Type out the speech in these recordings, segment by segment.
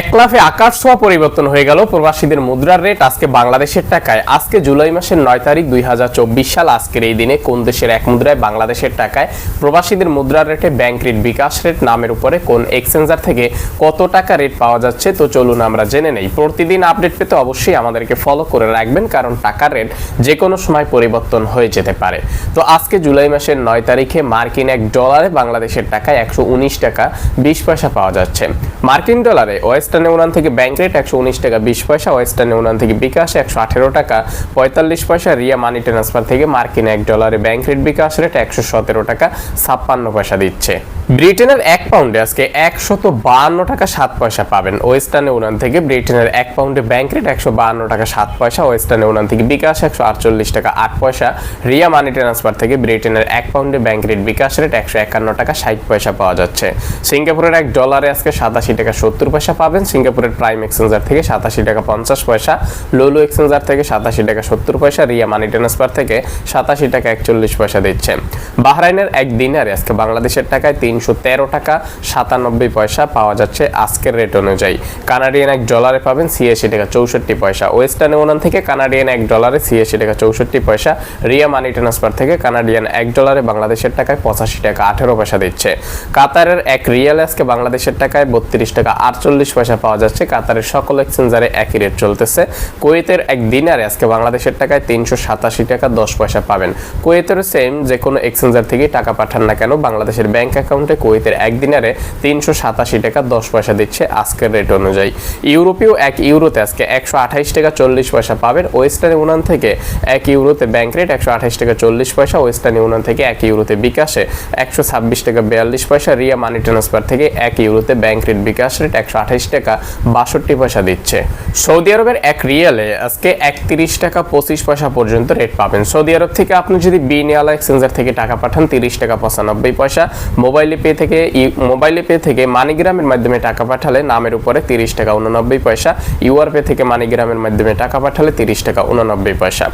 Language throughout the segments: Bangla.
এক লাফে আকাশ ছোঁয়া পরিবর্তন হয়ে গেল প্রবাসীদের মুদ্রার রেট আজকে বাংলাদেশের টাকায়। আজকে জুলাই মাসের নয় তারিখ দুই সাল। আজকের এই দিনে কোন দেশের এক মুদ্রায় বাংলাদেশের টাকায় প্রবাসীদের মুদ্রার রেটে ব্যাংক রেট বিকাশ রেট নামের উপরে কোন এক্সচেঞ্জার থেকে কত টাকা রেট পাওয়া যাচ্ছে? তো চলুন আমরা জেনে নেই। প্রতিদিন আপডেট পেতে অবশ্যই আমাদেরকে ফলো করে রাখবেন, কারণ টাকার রেট যে কোনো সময় পরিবর্তন হয়ে যেতে পারে। তো আজকে জুলাই মাসের নয় তারিখে মার্কিন এক ডলারে বাংলাদেশের টাকায় একশো উনিশ টাকা বিশ পয়সা পাওয়া যাচ্ছে। মার্কিন ডলারে ওয়েস্টার্ন ইউনিয়ন থেকে ব্যাংক রেট একশো উনিশ টাকা, বিশ পয়সা। ওয়েস্টার্ন ইউনিয়ন থেকে বিকাশ একশো আঠেরো টাকা, পঁয়তাল্লিশ পয়সা। রিয়া মানি ট্রান্সফার থেকে মার্কিন এক ডলারে ব্যাংক রেট বিকাশ রেট একশো সতেরো টাকা, ছাপ্পান্ন পয়সা দিচ্ছে। ব্রিটেনের এক পাউন্ডে আজকে একশত বাহান্ন টাকা, সাত পয়সা পাবেন। ওয়েস্টার্ন ইউনিয়ন থেকে ব্রিটেনের এক পাউন্ডে ব্যাংক রেট একশো বাহান্ন টাকা, সাত পয়সা। ওয়েস্টার্ন ইউনিয়ন থেকে বিকাশ একশো আটচল্লিশ টাকা, আট পয়সা। রিয়া মানি ট্রান্সফার থেকে ব্রিটেনের এক পাউন্ডে ব্যাংক রেট বিকাশ রেট একশো একান্ন টাকা, ষাট পয়সা পাওয়া যাচ্ছে। সিঙ্গাপুরের এক ডলারে আজকে সাতাশি টাকা, সত্তর পয়সা পাবেন সিঙ্গাপুরের প্রাইম এক্সচেঞ্জার থেকে সাতাশি টাকা পঞ্চাশ পয়সা লোলো এক্সচেঞ্জার থেকে সাতাশি টাকা সত্তর পয়সা রিয়া মানি ট্রান্সফার থেকে সাতাশি টাকা একচল্লিশ পয়সা দিচ্ছে। বাহরাইনের এক দিনারে আজকে বাংলাদেশের টাকায় তিনশো তেরো টাকা সাতানব্বই পয়সা পাওয়া যাচ্ছে আজকের রেট অনুযায়ী। কানাডিয়ান এক ডলারে পাবেন ছিয়াশি টাকা চৌষট্টি পয়সা। ওয়েস্টার্ন ইউনিয়ন থেকে কানাডিয়ান এক ডলারে ছিয়াশি টাকা চৌষট্টি পয়সা। রিয়া মানি ট্রান্সফার থেকে কানাডিয়ান এক ডলারে বাংলাদেশের টাকায় পঁচাশি টাকা আঠেরো পয়সা দিচ্ছে। কাতারের এক রিয়াল আজকে বাংলাদেশের টাকায় বত্রিশ টাকা আটচল্লিশ পয়সা পাওয়া যাচ্ছে। কাতারের সকল এক্সচেঞ্জারে একই রেট চলতেছে। কুয়েতের এক দিনারে আজকে বাংলাদেশের টাকায় তিনশো সাতাশি টাকা দশ পয়সা পাবেন। কুয়েতের সেম যে কোনো এক্সচেঞ্জার থেকে টাকা পাঠান না কেন, বাংলাদেশের ব্যাংক অ্যাকাউন্টে কুয়েতের এক দিনারে তিনশো সাতাশি টাকা দশ পয়সা দিচ্ছে আজকের রেট অনুযায়ী। ইউরোপীয় এক ইউরোতে আজকে একশো আঠাইশ টাকা চল্লিশ পয়সা পাবেন। ওয়েস্টার্ন ইউনিয়ন থেকে এক ইউরোতে ব্যাংক রেট একশো আঠাইশ টাকা চল্লিশ পয়সা, ওয়েস্টার্ন ইউনিয়ন থেকে এক ইউরোতে বিকাশে একশো ছাব্বিশ টাকা বিয়াল্লিশ পয়সা, রিয়া মানি ট্রান্সফার থেকে এক ইউরোতে ব্যাংক রেট বিকাশ রেট একশো আঠাইশ টাকা বাষট্টি পয়সা দিচ্ছে। সৌদি আরবের এক রিয়ালে আজকে একত্রিশ টাকা পঁচিশ পয়সা পর্যন্ত রেট পাবেন। সৌদি আরব থেকে আপনি যদি বিনিয়ালা এক্সচেঞ্জার থেকে টাকা পাঠান, তিরিশ টাকা পঁচানব্বই পয়সা। মোবাইলে পে থেকে মোবাইলে পে থেকে মানিগ্রামের মাধ্যমে টাকা পাঠালে নামের উপরে তিরিশ টাকা উননব্বই পয়সা। ইউআর পে থেকে মানিগ্রামের মাধ্যমে টাকা পাঠালে তিরিশ টাকা উননব্বই পয়সা।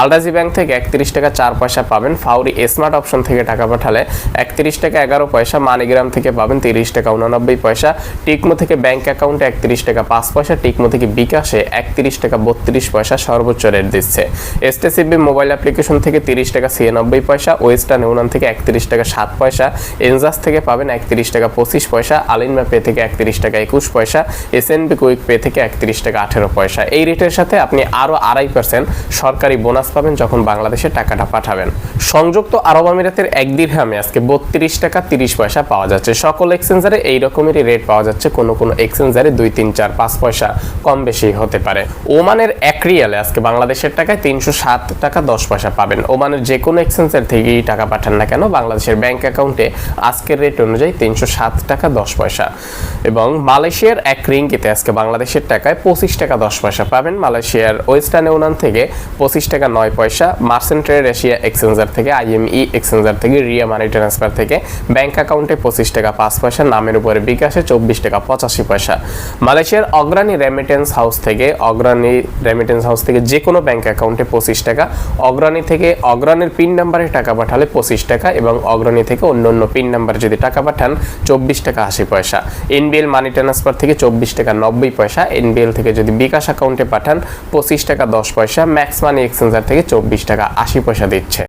আলরাজি ব্যাংক থেকে একত্রিশ টাকা চার পয়সা পাবেন। ফাউরি স্মার্ট অপশন থেকে টাকা পাঠালে একত্রিশ টাকা এগারো পয়সা। মানিগ্রাম থেকে পাবেন তিরিশ টাকা উননব্বই পয়সা। টিকমো থেকে ব্যাংক অ্যাকাউন্টে একত্রিশ টাকা, পাঁচ পয়সা টিকমো থেকে বিকাশে একত্রিশ টাকা, বত্রিশ পয়সা সর্বোচ্চ রেট দিচ্ছে। এসটিসিবি মোবাইল অ্যাপ্লিকেশন থেকে তিরিশ টাকা, ছিয়ানব্বই পয়সা ওয়েস্টার্ন ইউনিয়ন থেকে একত্রিশ টাকা, সাত পয়সা এনজাস থেকে পাবেন একত্রিশ টাকা, পঁচিশ পয়সা আলিনমা পে থেকে একত্রিশ টাকা, একুশ পয়সা এসএনবি কুইক পে থেকে একত্রিশ টাকা, আঠেরো পয়সা। এই রেটের সাথে আপনি আরও আড়াই পার্সেন্ট সরকারি বোনাস পাবেন যখন বাংলাদেশে টাকাটা পাঠাবেন। সংযুক্ত আরব আমিরাতের এক দিরহামে আজকে বত্রিশ টাকা, তিরিশ পয়সা পাওয়া যাচ্ছে। সকল এক্সচেঞ্জারে এই রকমেরই রেট পাওয়া যাচ্ছে। কোনো কোনো এক্সচেঞ্জারে দুই, তিন, চার, পাঁচ পয়সা কম বেশি হতে পারে। ওমানের এক রিয়ালে আজকে বাংলাদেশের টাকায় তিনশো সাত টাকা দশ পয়সা পাবেন। ওমানের যে কোনো এক্সচেঞ্জার থেকেই টাকা পাঠান না কেন, বাংলাদেশের ব্যাংক অ্যাকাউন্টে আজকের রেট অনুযায়ী তিনশো সাত টাকা দশ পয়সা। এবং মালয়েশিয়ার এক রিঙ্গিতে আজকে বাংলাদেশের টাকায় পঁচিশ টাকা দশ পয়সা পাবেন। মালয়েশিয়ার ওয়েস্টার্ন ইউনিয়ন থেকে পঁচিশ টাকা নয় পয়সা মার্সেন্ট ট্রেড এশিয়া এক্সচেঞ্জার থেকে, আইএমই এক্সচেঞ্জার থেকে, রিয়া মানি ট্রান্সফার থেকে ব্যাংক অ্যাকাউন্টে পঁচিশ টাকা পাঁচ পয়সা, নামের উপরে বিকাশে চব্বিশ টাকা পঁচাশি পয়সা। মালয়েশিয়ার অগ্রণী রেমিটেন্স হাউস থেকে, অগ্রণী রেমিটেন্স হাউস থেকে যে কোনো ব্যাংক অ্যাকাউন্টে পঁচিশ টাকা, অগ্রণী থেকে অগ্রণীর পিন নাম্বারে টাকা পাঠালে পঁচিশ টাকা এবং অগ্রণী থেকে অন্য অন্য পিন নাম্বারে যদি টাকা পাঠান, চব্বিশ টাকা আশি পয়সা। এনবিএল মানি ট্রান্সফার থেকে চব্বিশ টাকা নব্বই পয়সা এনবিএল থেকে যদি বিকাশ অ্যাকাউন্টে পাঠান, পঁচিশ টাকা দশ পয়সা ম্যাক্স মানি এক্সচেঞ্জার থেকে চব্বিশ টাকা আশি পয়সা দিচ্ছে।